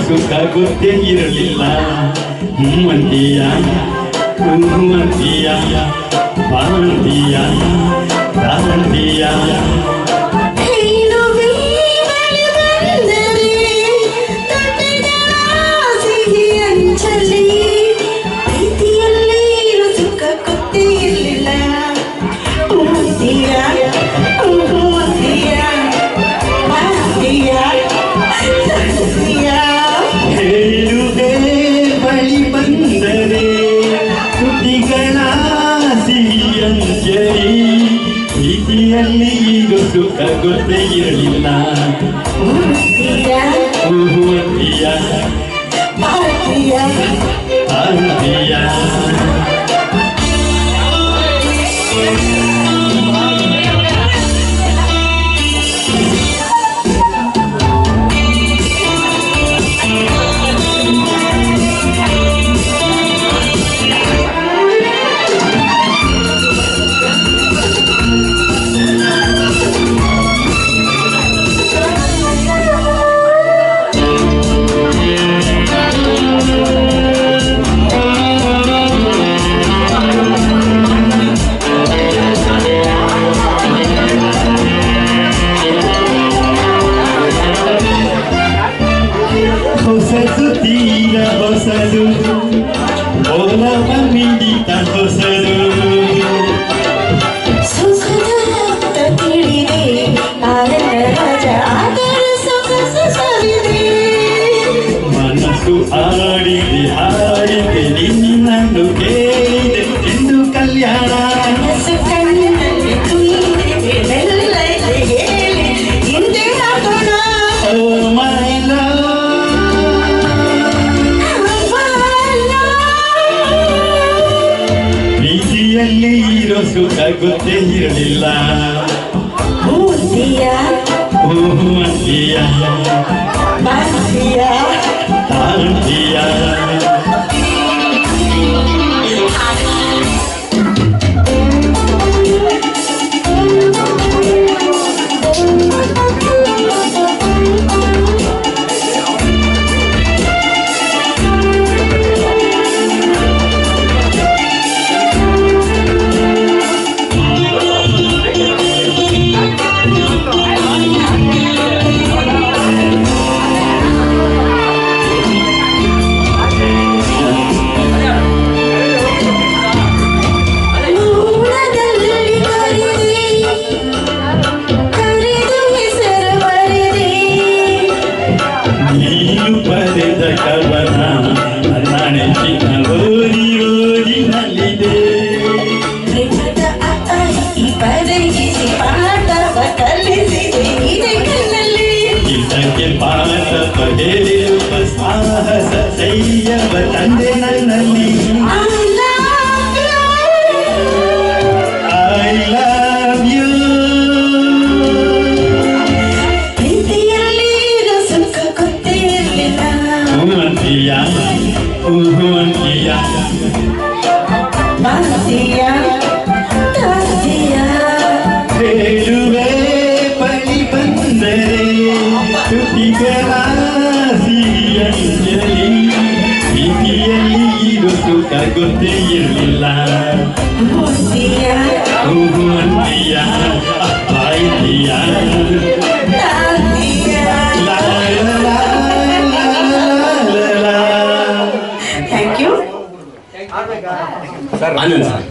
ಪ್ರೀತಿಯಲ್ಲಿ ಈಗ ಸುಖ ಗೊತ್ತೇ ಇರಲಿಲ್ಲ ಹ್ಞೂವಂತೀಯ ಹ್ಞೂವಂತೀಯ ಬಾಂತೀಯ ಬಾಂತೀಯ ಪ್ರೀತಿಯಲ್ಲಿ ಈಗ ಸುಖ ಗೊತ್ತೇ ಇರಲಿಲ್ಲ ಹೂವಂತೀಯ ಹೂವಂತೀಯ tira você bosan bola kami di tanpa seru ಭೂಮಿಯಲ್ಲಿ ಇರೋ ಸುಖ ಗೊತ್ತೇ ಇರಲಿಲ್ಲ. ಹೂ ಅಂತೀಯ ತಾರಂತೀಯ ಸಾಹಸ ಸೈಯವ ತಂದೆ ನನ್ನಲ್ಲಿ I love you. I love you ಪ್ರೀತಿಯಲ್ಲಿ ಇರೋ ಸುಖ ಗೊತ್ತೇ ಇರಲಿಲ್ಲ ಅಂತೀಯ ಊಹು ಅಂತೀಯ ಬಾಸಿಯ ತಾಸಿಯ ಹೇಳುವೆ ಬಳಿ ಬಂದರೆ ತುಟಿಗಳ ಲಾ. Thank you Anand sir